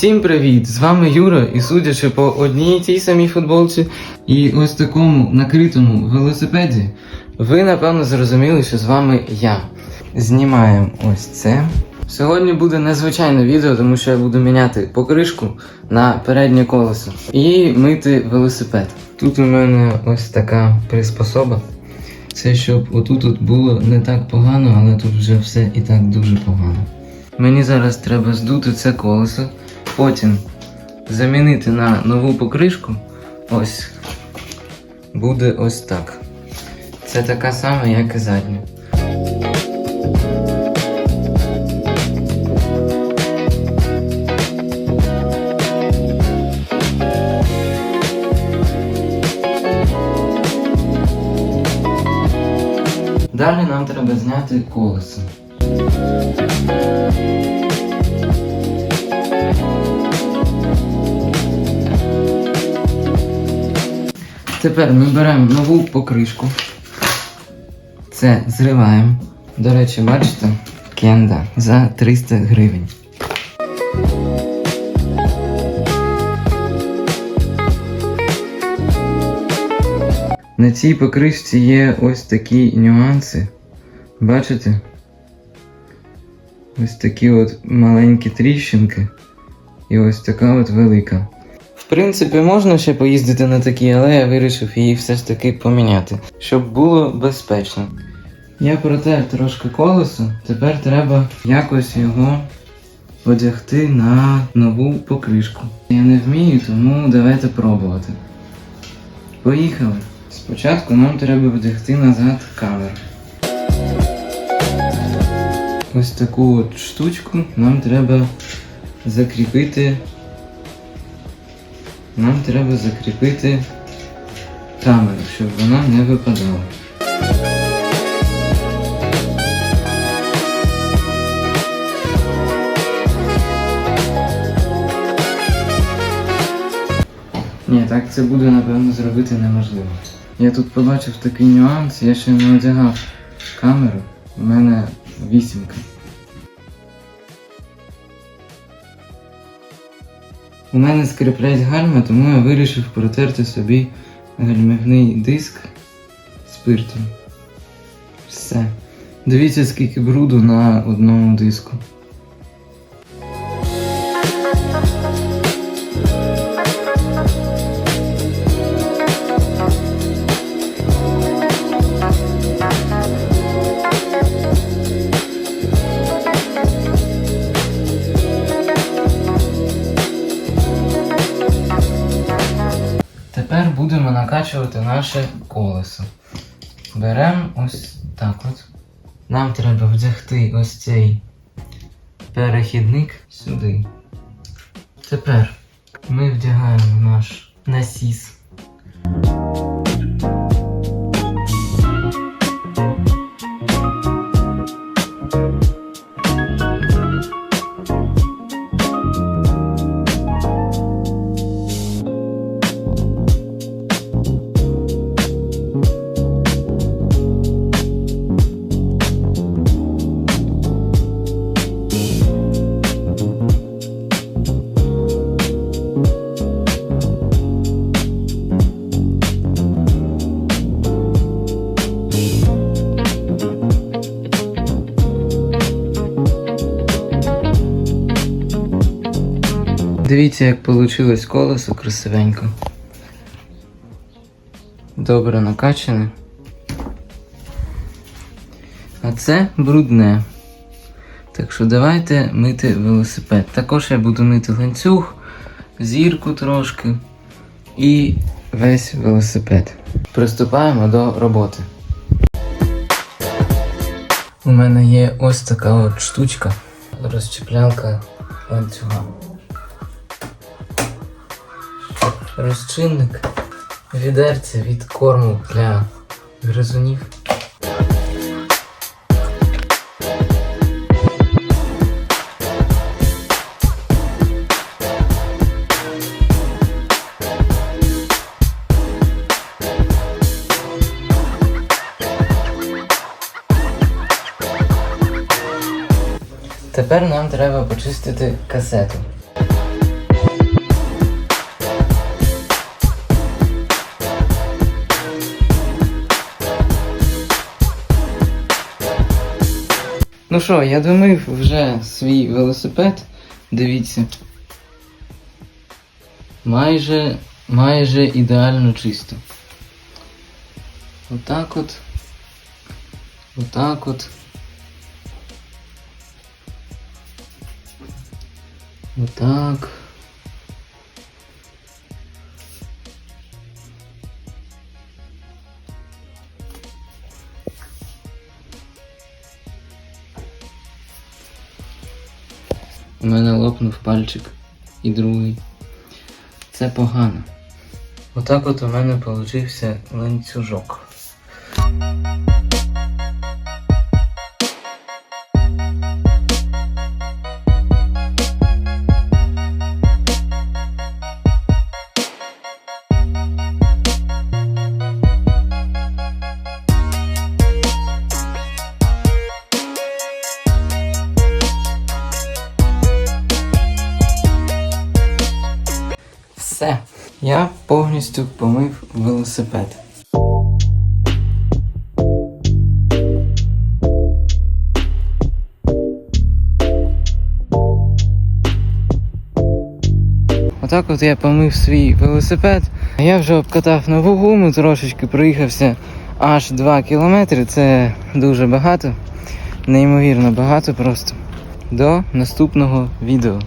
Всім привіт! З вами Юра, і судячи по одній тій самій футболці і ось такому накритому велосипеді, ви напевно зрозуміли, що з вами я. Знімаємо ось це. Сьогодні буде незвичайне відео, тому що я буду міняти покришку на переднє колесо і мити велосипед. Тут у мене ось така приспособа. Це щоб отут от було не так погано, але тут вже все і так дуже погано. Мені зараз треба здути це колесо, потім замінити на нову покришку. Ось. Буде ось так. Це така сама, як і задня. Далі нам треба зняти колесо. Тепер ми беремо нову покришку. Це зриваємо. До речі, бачите? Кенда за 300 гривень. На цій покришці є ось такі нюанси. Бачите? Ось такі от маленькі тріщинки. І ось така от велика. Принципі, можна ще поїздити на такій, але я вирішив її все ж таки поміняти, щоб було безпечно. Я протер трошки колесо, тепер треба якось його одягти на нову покришку. Я не вмію, тому давайте пробувати. Поїхали. Спочатку нам треба вдягти назад камеру. Ось таку от штучку нам треба закріпити. Нам треба закріпити камеру, щоб вона не випадала. Ні, так це буде напевно зробити неможливо. Я тут побачив такий нюанс, я ще не одягав камеру, у мене вісімка. У мене скріплять гальма, тому я вирішив протерти собі гальмівний диск спиртом. Все. Дивіться, скільки бруду на одному диску. Тепер будемо накачувати наше колесо. Беремо ось так от. Нам треба вдягти ось цей перехідник сюди. Тепер ми вдягаємо наш насіс. Дивіться, як вийшло колесо красивенько. Добре накачане. А це брудне. Так що давайте мити велосипед. Також я буду мити ланцюг, зірку трошки і весь велосипед. Приступаємо до роботи. У мене є ось така от штучка, розчіплялка ланцюга. Розчинник відерця від корму для гризунів. Тепер нам треба почистити касету. Ну що, я домив вже свій велосипед. Дивіться. Майже, майже ідеально чисто. Отак от. Отак от. Отак. Мене лопнув пальчик і другий. Це погано. Отак от у мене получився ланцюжок. Все. Я повністю помив велосипед. Отак от я помив свій велосипед. Я вже обкатав нову гуму, трошечки проїхався аж 2 кілометри. Це дуже багато. Неймовірно багато просто. До наступного відео.